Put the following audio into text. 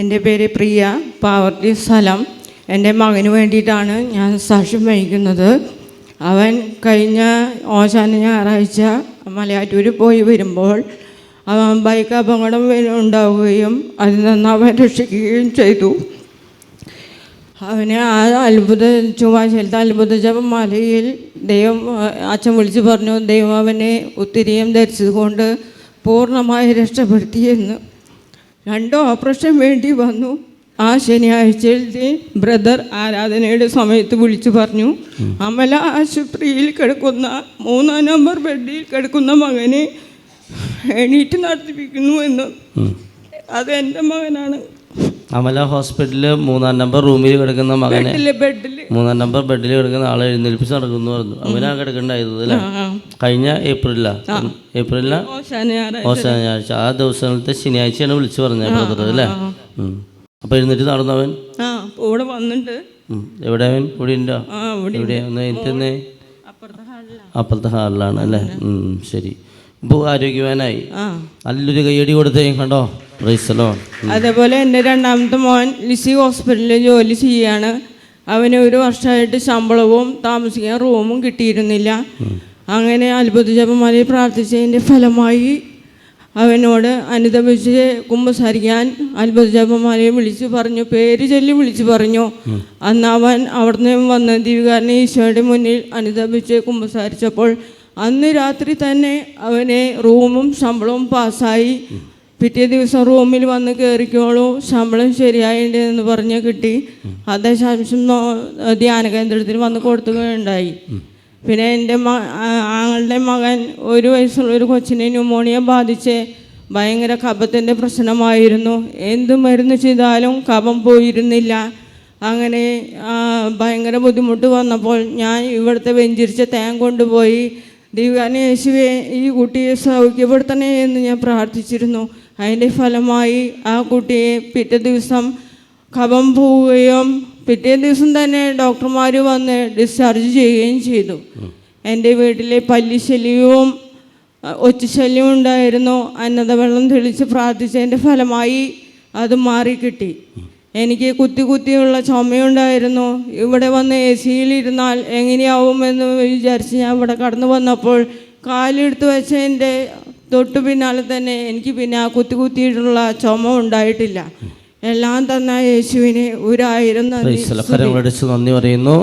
എന്റെ പേര് പ്രിയ പാവർട്ടി സ്ഥലം എന്റെ മകന് വേണ്ടിയിട്ടാണ് ഞാൻ സാക്ഷ്യം വഹിക്കുന്നത്. അവൻ കഴിഞ്ഞ ഓശാന ഞായറാഴ്ച മലയാറ്റൂർ പോയി വരുമ്പോൾ അവൻ ബൈക്ക് അപകടം ഉണ്ടാവുകയും അതിൽ നിന്ന് അവൻ രക്ഷിക്കുകയും ചെയ്തു. അവന് ആ അത്ഭുത ചൊവ്വാഴ്ചയിലത്തെ അത്ഭുത ജപമാലയിൽ ദൈവം അച്ഛൻ വിളിച്ചു പറഞ്ഞു ദൈവം അവനെ ഉത്തിരിയം ധരിച്ചതുകൊണ്ട് പൂർണമായി രക്ഷപ്പെടുത്തിയെന്ന് രണ്ട് ഓപ്പറേഷൻ വേണ്ടി വന്നു. ആ ശനിയാഴ്ചയിൽ ബ്രദർ ആരാധനയുടെ സമയത്ത് വിളിച്ചു പറഞ്ഞു അമല ആശുപത്രിയിൽ കിടക്കുന്ന മൂന്നാം നമ്പർ ബെഡിൽ കിടക്കുന്ന മകനെ എണീറ്റ് നടത്തിപ്പിക്കുന്നു എന്ന്. അത് എന്റെ മകനാണ്. അമല ഹോസ്പിറ്റലിൽ മൂന്നാം നമ്പർ റൂമിൽ കിടക്കുന്ന മകനെ മൂന്നാം നമ്പർ ബെഡിൽ കിടക്കുന്ന ആളെ എഴുന്നേൽപ്പിച്ച് നടക്കുന്നു പറഞ്ഞു. അവനാ കിടക്കണ്ടായത് അല്ലേ? കഴിഞ്ഞ ഏപ്രിലാ ഏപ്രിലിലാ? ഓ ശനിയാഴ്ച. ആ ദിവസത്തെ ശനിയാഴ്ചയാണ് വിളിച്ചു പറഞ്ഞത് ബ്രദർ അല്ലേ. അപ്പൊ എഴുന്നേറ്റ് നടന്നവൻ ഇവിടെ വന്നിട്ട് എവിടെ അവൻ? ഇവിടെ ഉണ്ടോ? എവിടെ ഒന്ന് അപ്പുറത്തെ ഹാളിലാണ്. അല്ലേ? ശരി. ആരോഗ്യവാനായി നല്ലൊരു കൈയടി കൊടുത്തേ കണ്ടോ? റൈസലോ അതേപോലെ എന്റെ രണ്ടാമത്തെ മോൻ ലിസി ഹോസ്പിറ്റലിൽ ജോലി ചെയ്യാണ്. അവന് ഒരു വർഷമായിട്ട് ശമ്പളവും താമസിക്കാൻ റൂമും കിട്ടിയിരുന്നില്ല. അങ്ങനെ അത്ഭുത ജപമാലയിൽ പ്രാർത്ഥിച്ചതിന്റെ ഫലമായി അവനോട് അനുദപിച്ച് കുമ്പസാരിക്കാൻ അത്ഭുത ജപമാലയെ വിളിച്ചു പറഞ്ഞു പേര് ചൊല്ലി വിളിച്ചു പറഞ്ഞു. അന്ന് അവൻ അവിടുന്ന് വന്ന് ദീപികാരനെ ഈശോയുടെ മുന്നിൽ അനുദപിച്ച് കുമ്പസാരിച്ചപ്പോൾ അന്ന് രാത്രി തന്നെ അവനെ റൂമും ശമ്പളവും പാസ്സായി. പിറ്റേ ദിവസം റൂമിൽ വന്ന് കയറിക്കോളൂ ശമ്പളം ശരിയായിട്ടുണ്ട് എന്ന് പറഞ്ഞ് കിട്ടി. അതേ ശാംശം ധ്യാന കേന്ദ്രത്തിൽ വന്ന് കൊടുത്തുകയുണ്ടായി പിന്നെ എന്റെ മ ആങ്ങളുടെ മകൻ ഒരു വയസ്സുള്ള ഒരു കൊച്ചിനെ ന്യൂമോണിയ ബാധിച്ച് ഭയങ്കര കഫത്തിന്റെ പ്രശ്നമായിരുന്നു. എന്ത് മരുന്ന് ചെയ്താലും കഫം പോയിരുന്നില്ല. അങ്ങനെ ഭയങ്കര ബുദ്ധിമുട്ട് വന്നപ്പോൾ ഞാൻ ഇവിടുത്തെ വെഞ്ചിരിച്ച തേൻ കൊണ്ടുപോയി ദൈവാനെ യേശുവെ ഈ കുട്ടിയെ സൗഖ്യപ്പെടുത്തണേ എന്ന് ഞാൻ പ്രാർത്ഥിച്ചിരുന്നു. അതിന്റെ ഫലമായി ആ കുട്ടിയെ പിറ്റേ ദിവസം കഫം പോവുകയും പിറ്റേ ദിവസം തന്നെ ഡോക്ടർമാർ വന്ന് ഡിസ്ചാർജ് ചെയ്യുകയും ചെയ്തു. എന്റെ വീട്ടിലെ പല്ലിശല്യവും ഒച്ചശല്യവും ഉണ്ടായിരുന്നു. അന്നത വെള്ളം തെളിച്ച് പ്രാർത്ഥിച്ചതിന്റെ ഫലമായി അത് മാറിക്കിട്ടി. എനിക്ക് കുത്തി കുത്തിയുള്ള ചുമയുണ്ടായിരുന്നു. ഇവിടെ വന്ന് എ സിയിലിരുന്നാൽ എങ്ങനെയാവുമെന്ന് വിചാരിച്ച് ഞാൻ ഇവിടെ കടന്നു വന്നപ്പോൾ കാലെടുത്ത് വെച്ചതിന്റെ തൊട്ടു പിന്നാലെ തന്നെ എനിക്ക് പിന്നെ ആ കുത്തി കുത്തിയിട്ടുള്ള ചുമ ഉണ്ടായിട്ടില്ല. എല്ലാം തന്ന യേശുവിനെ ഒരായിരം നന്ദി. നന്ദി പറയുന്നു.